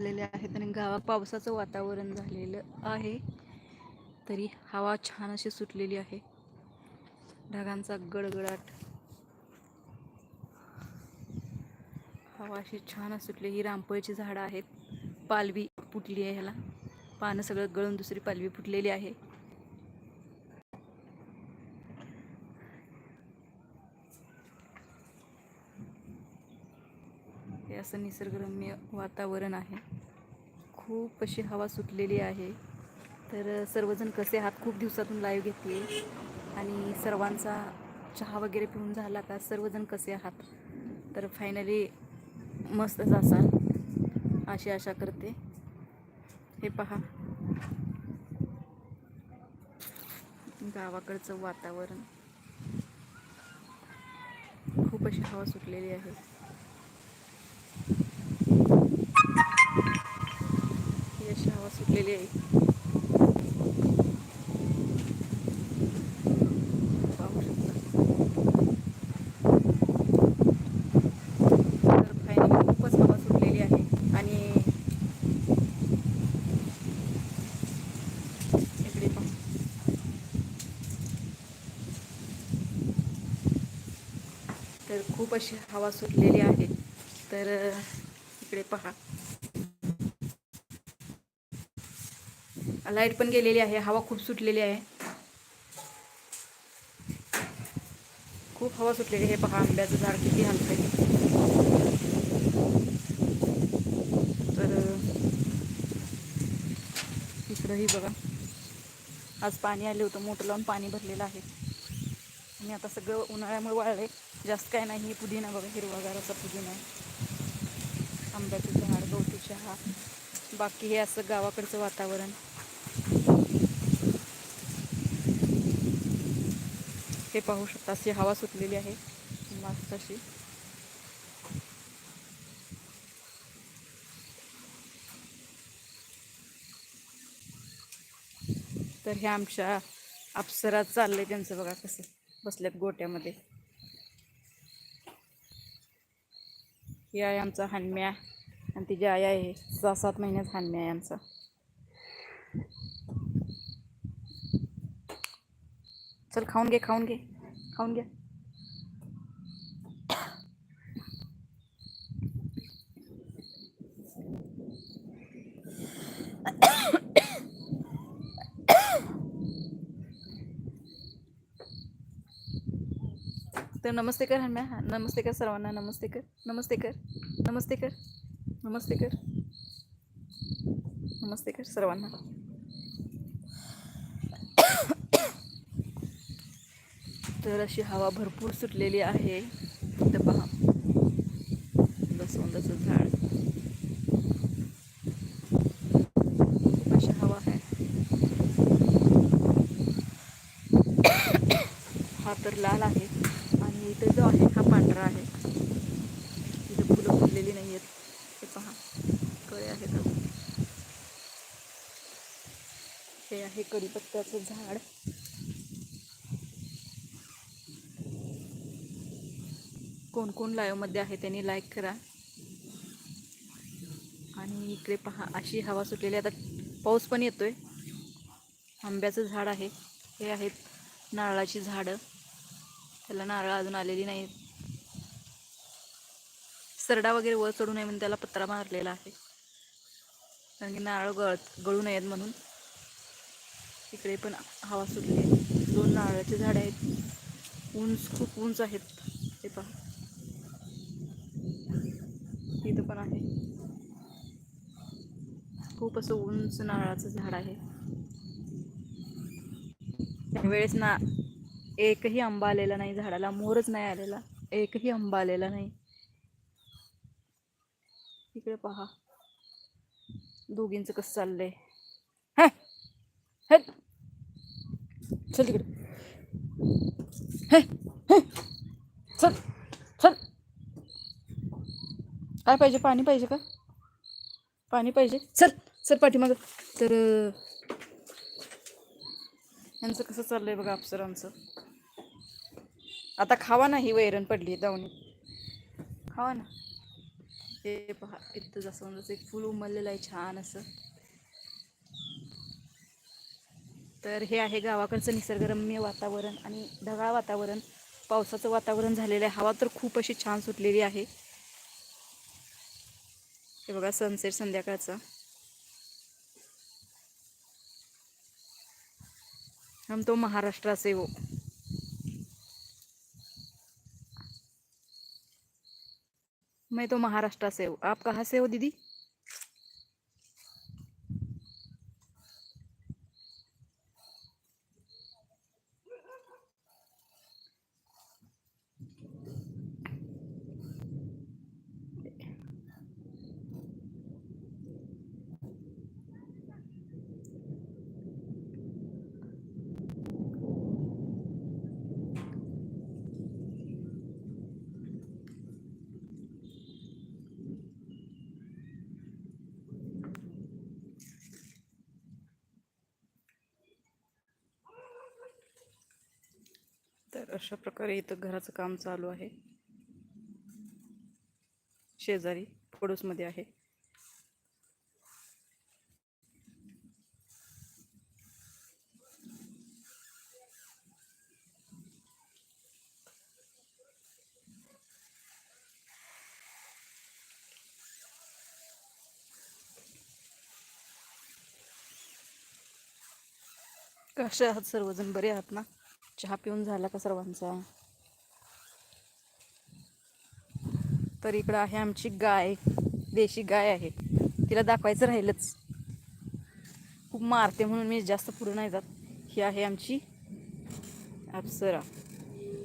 झालेले आहेत आणि गावात पावसाचं वातावरण झालेलं आहे. तरी हवा छान अशी सुटलेली आहे. ढगांचा गडगडाट. हवा अशी छान सुटली. ही रामपळीची झाडं आहेत. पालवी फुटली आहे ह्याला. पानं सगळं गळून दुसरी पालवी फुटलेली आहे. असं निसर्गरम्य वातावरण आहे. खूप अशी हवा सुटलेली आहे. तर सर्वजण कसे आहात? खूप दिवसातून लाईव्ह घेतली आणि सर्वांचा चहा वगैरे पिऊन झाला का सर्वजण कसे आहात? तर फायनली मस्तच असाल अशी आशा करते. हे पहा. गावाकडचं वातावरण. खूप अशी हवा सुटलेली आहे. अशी हवा सुटलेली आहे. पाहू शकता. तर फायनली खूपच हवा सुटलेली आहे आणि इकडे पहा. तर खूप अशी हवा सुटलेली आहे. तर इकडे पहा. लाइट पण गेलेली आहे हवा खूप सुटलेली आहे. खूप हवा सुटलेली आहे. हे पहा आंब्याचं झाड किती हलतंय. तर इकडंही बघा. आज पाणी आले होतं मोठं लावून पाणी भरलेलं आहे. आणि आता सगळं उन्हाळ्यामुळे वाळलंय. जास्त काय नाही पुदिना बघा हिरवागार असा पुदिना आहे. आंब्याचं झाड गवती चहा बाकी हे असं गावाकडचं वातावरण. हे पाहू शकता अशी हवा सुटलेली आहे. मस्त अशी. तर हे आमच्या अप्सरा चाललंय त्यांचं बघा कसं बसल्यात गोट्यामध्ये. हे आहे आमचा हनम्या आणि तिची आई आहे. सहा सात महिन्यात हनम्या आहे आमचा. चल घे खाऊन घे तर नमस्ते कर हनम्या हा, नमस्ते कर सर्वांना नमस्ते कर नमस्ते कर नमस्ते कर नमस्ते कर नमस्ते कर सर्वांना। तर अशी हवा भरपूर सुटलेली आहे. तिथं पहा. लसवंदाचं झाड. अशी हवा आहे. हा तर लाल आहे आणि इथं जो आहे हा पांढरा आहे. इथं फुलं फुललेली नाही आहेत. हे पहा. कळे आहेत हे आहे कढीपत्त्याचं झाड. कोण कोण लाईव्हमध्ये आहे त्यांनी लाईक करा. आणि इकडे पहा अशी हवा सुटलेली आहे. आता पाऊस पण येतो आहे आंब्याचं झाड आहे. हे आहेत नारळाची झाडं. त्याला नारळ अजून आलेली नाही सरडा वगैरे वर चढू नये म्हणून त्याला पत्रा मारलेला आहे. कारण की नारळ गळ गळू नयेत म्हणून. इकडे पण हवा सुटली आहे. दोन नारळाचे झाडं आहेत. उंच खूप उंच आहेत हे पहा इथं पण आहे. खूप असं उंच नारळाचं झाड आहे. त्यावेळेस ना एकही आंबा आलेला नाही झाडाला मोरच नाही आलेला एकही आंबा आलेला नाही. इकडे पहा. दोघींचं कसं चाललंय. चल तिकडे. हे, चल. काय पाहिजे पाणी पाहिजे का? पाणी पाहिजे. चल चल पाठीमागं. तर यांचं कसं चाललंय बघा अप्सरांचं आता खावा ना ही वैरण पडली दावणी. खावा ना. हे पहा इथं जास्वंदाचं एक फूल उमललेलं आहे छान असं. तर हे आहे गावाकडचं निसर्गरम्य वातावरण आणि ढगाळ वातावरण. पावसाचं वातावरण झालेलं आहे. हवा तर खूप अशी छान सुटलेली आहे. हे बघा सनसेट संध्याकाळचा. हम तो महाराष्ट्र से हो मैं तो महाराष्ट्र से हूँ आप कहाँ से हो दीदी? तर अशा प्रकारे इथं घराचं काम चालू आहे. शेजारी पडोसमध्ये आहे. कसे आहात सर्वजण? बरे आहात ना? चहा पिऊन झाला का सर्वांचा? तर इकडं आहे आमची गाय देशी गाय आहे. तिला दाखवायचं राहिलंच. खूप मारते म्हणून मी जास्त पुढे नाही जात. ही आहे आमची अप्सरा.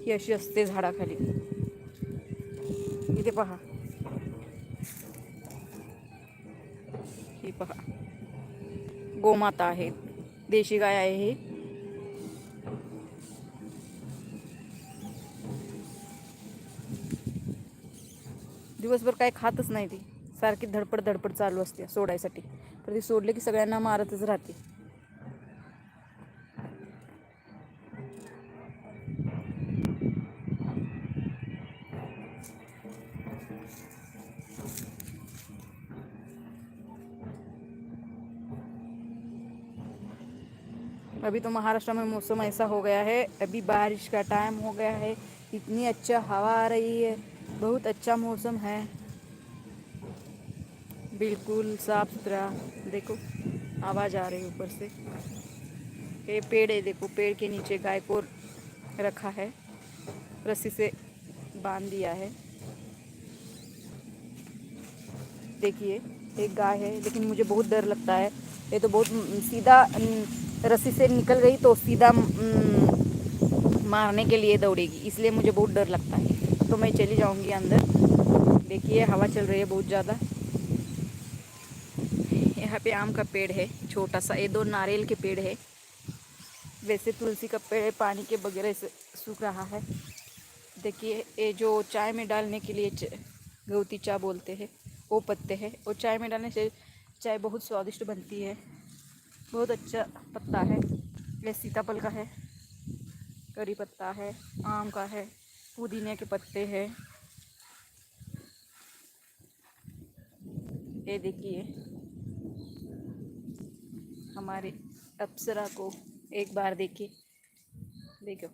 ही अशी असते झाडाखाली. इथे पहा. ही पहा. गोमाता आहे. देशी गाय आहे ही. दिवसभर काय खातच नाही ती. सारखी धडपड धडपड चालू असते सोडायसाठी. तर ती सोडले की सगळ्यांना मारतच राहते. अभी तो महाराष्ट्र में मौसम ऐसा हो गया है. अभी बारिश का टाइम हो गया है. इतनी अच्छा हवा आ रही है. बहुत अच्छा मौसम है। बिल्कुल साफ़ सुथरा। देखो, आवाज़ आ रही है ऊपर से। ये पेड़ है, देखो, पेड़ के नीचे गाय को रखा है। रस्सी से बाँध दिया है। देखिए, एक गाय है, लेकिन मुझे बहुत डर लगता है। ये तो बहुत सीधा रस्सी से निकल गई तो सीधा मारने के लिए दौड़ेगी, इसलिए मुझे बहुत डर लगता है। तो मैं चली जाऊँगी अंदर। देखिए, हवा चल रही है बहुत ज़्यादा। यहाँ पे आम का पेड़ है, छोटा सा। ये दो नारियल के पेड़ है। वैसे तुलसी का पेड़ पानी के बगैर से सूख रहा है। देखिए, ये जो चाय में डालने के लिए गौती चाय बोलते हैं, वो पत्ते हैं। वो चाय में डालने से चाय बहुत स्वादिष्ट बनती है। बहुत अच्छा पत्ता है। ये सीताफल का है, करी पत्ता है, आम का है। पुदीने के पत्ते हैं। ये देखिए, हमारे अप्सरा को एक बार देखिए। देखो।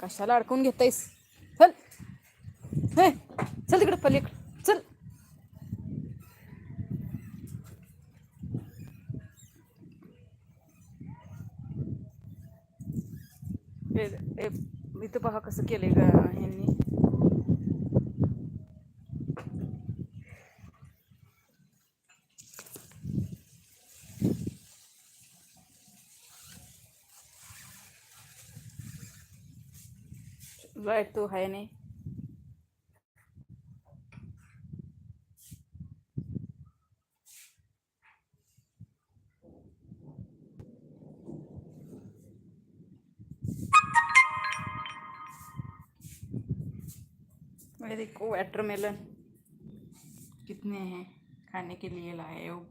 कशाला अडकून घेतायस चल। हे। चल तिकडे पलीकडे चल ए- ए- इथं पहा कसं केलंय का ह्यांनी. लाइट तो आहे नाही. देखो वाटरमेलन कितने हैं खाने के लिए लाए हो?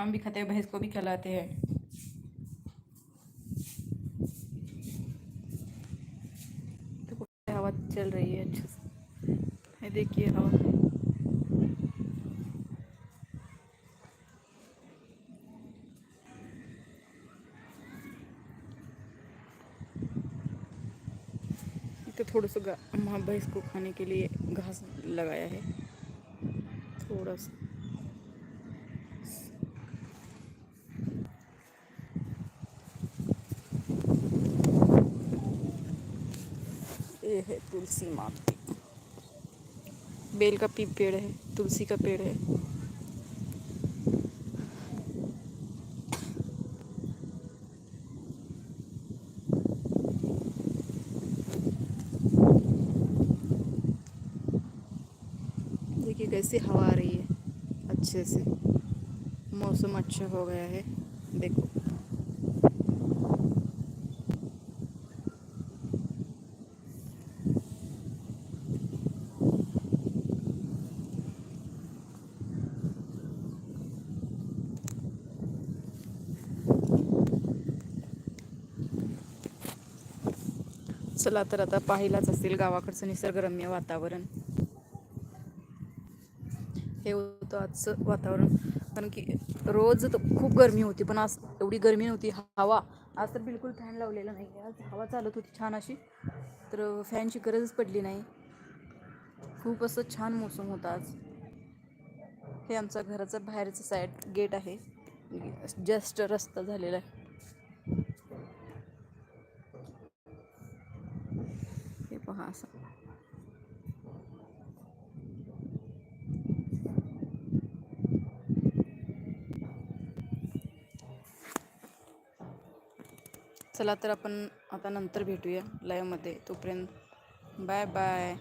हम भी खाते हैं, भैंस को भी खिलाते हैं। देखो, हवा चल रही है अच्छे से। देखिए हवा। इथे थोडंसं गा, मा- भैंस को खाने के लिए घास लगाया है। थोड़ा सा। ये है तुलसी माती बेल का भी पेड़ है, तुलसी का पेड़ है। कैसी हवा आ रही है। अच्छे से। मौसम अच्छा हो गया है। देखो। चला तर आता पाहिलाच असेल गावाकडचं निसर्गरम्य वातावरण. हे होतं आजचं वातावरण. कारण की रोज तर खूप गरमी होती पण आज एवढी गरमी नव्हती. हवा आज तर बिलकुल फॅन लावलेला नाही आज हवा चालत होती छान अशी. तर फॅनची गरजच पडली नाही. खूप असं छान मोसम होता आज. हे आमचा घराचा बाहेरचं साईड गेट आहे. जस्ट रस्ता झालेला आहे. हे पहा असं. चला तर आपण आता नंतर भेटूया लाईव्हमध्ये तोपर्यंत बाय बाय